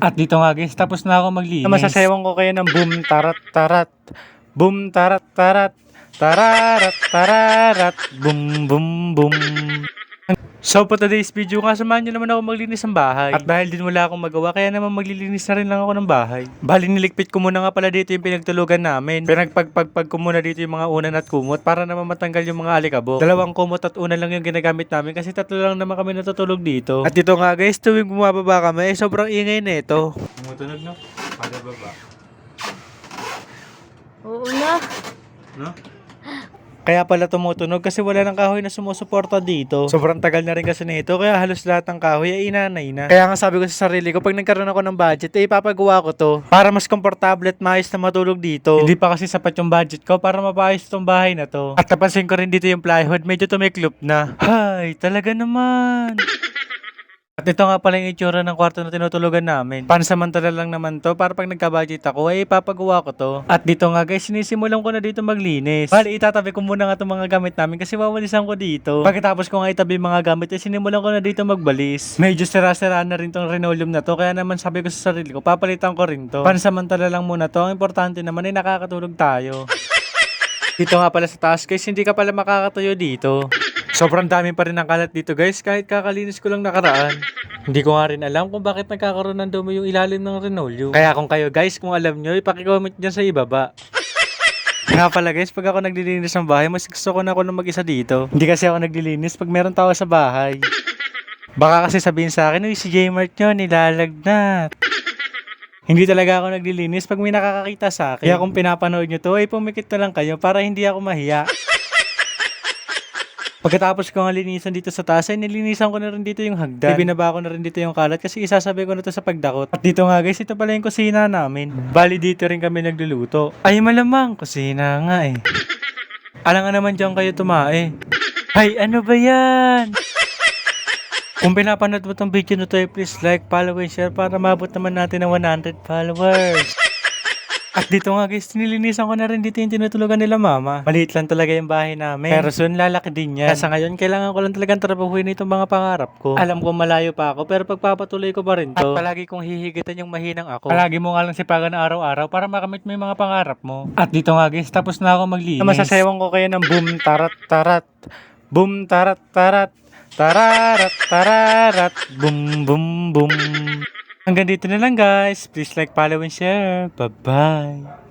At dito nga guys, tapos na ako maglinis. Masasayawan ko kayo ng boom tarat tarat. Boom tarat tarat. Tararat tararat. Boom boom boom. So for today's video nga, samahan nyo naman ako maglinis ng bahay. At dahil din wala akong magawa, kaya naman maglilinis na rin lang ako ng bahay. Bali niligpit ko muna nga pala dito yung pinagtulugan namin. Pinagpagpagpag ko muna dito yung mga unan at kumot para naman matanggal yung mga alikabok. Dalawang kumot at unan lang yung ginagamit namin kasi tatlo lang naman kami natutulog dito. At dito nga guys, tuwing bumababa kami, eh, sobrang ingay na ito. Tumutunog no? Pada baba. Oo na. No? Kaya pala tumutunog kasi wala ng kahoy na sumusuporta dito. Sobrang tagal na rin kasi nito kaya halos lahat ng kahoy ay inanay na. Kaya nga sabi ko sa sarili ko pag nagkaroon ako ng budget eh ipapagawa ko to para mas komportable at maayos na matulog dito. Hindi pa kasi sapat yung budget ko para mapaayos tong bahay na to. At napansin ko rin dito yung plywood medyo tumiklop na. Hay, talaga naman. At ito nga pala yung itsura ng kwarto na tinutulugan namin. Pansamantala lang naman to para pag nagka-budget ako ay ipapagawa ko to. At dito nga guys, sinisimulan ko na dito maglinis. Bali, itatabi ko muna nga itong mga gamit namin kasi wawalisan ko dito. Pagkatapos ko nga itabi mga gamit, ay sinimulan ko na dito magbalis. Medyo sira-sira na rin tong linoleum na to kaya naman sabi ko sa sarili ko, papalitan ko rin to. Pansamantala lang muna to. Ang importante naman ay nakakatulog tayo. Dito nga pala sa taas guys, hindi ka pala makakatayo dito. Sobrang dami pa rin ng kalat dito guys, kahit kakalinis ko lang nakaraan. Hindi ko nga rin alam kung bakit nagkakaroon ng dumi yung ilalim ng linoleum. Kaya kung kayo guys, kung alam nyo, ipakicomment dyan sa ibaba. Nga pala guys, pag ako naglilinis ng bahay, mas gusto ko na ako na mag-isa dito. Hindi kasi ako naglilinis pag meron tao sa bahay. Baka kasi sabihin sa akin, uy si J-Mart nyo, nilalagnat. Hindi talaga ako naglilinis pag may nakakakita sa akin. Kaya kung pinapanood nyo to, ay pumikit na lang kayo para hindi ako mahiya. Pagkatapos ko nga linisan dito sa taas, ay nilinisan ko na rin dito yung hagdan. Ibinaba ko na rin dito yung kalat kasi isasabi ko na to sa pagdakot. At dito nga guys, ito pala yung kusina namin. Bali dito rin kami nagluluto. Ay malamang, kusina nga eh. Alam nga naman dyan kayo tumae. Ay, ano ba yan? Kung pinapanood mo tong video na to, eh, please like, follow, and share para mabot naman natin ng 100 followers. At dito nga guys, nilinisan ko na rin dito yung tinutulugan nila mama. Maliit lang talaga yung bahay namin. Pero soon lalaki din yan. Kaya sa ngayon, kailangan ko lang talagang trabahuin itong mga pangarap ko. Alam ko malayo pa ako, pero pagpapatuloy ko pa rin to. At palagi kong hihigitan yung mahinang ako. Palagi mo nga lang sipagan na araw-araw para makamit mo yung mga pangarap mo. At dito nga guys, tapos na ako maglinis. Masasayawan ko kayo ng boom tarat tarat. Boom tarat tarat. Tararat tararat. Boom boom boom. Hanggang dito na lang guys. Please like, follow, and share. Bye-bye.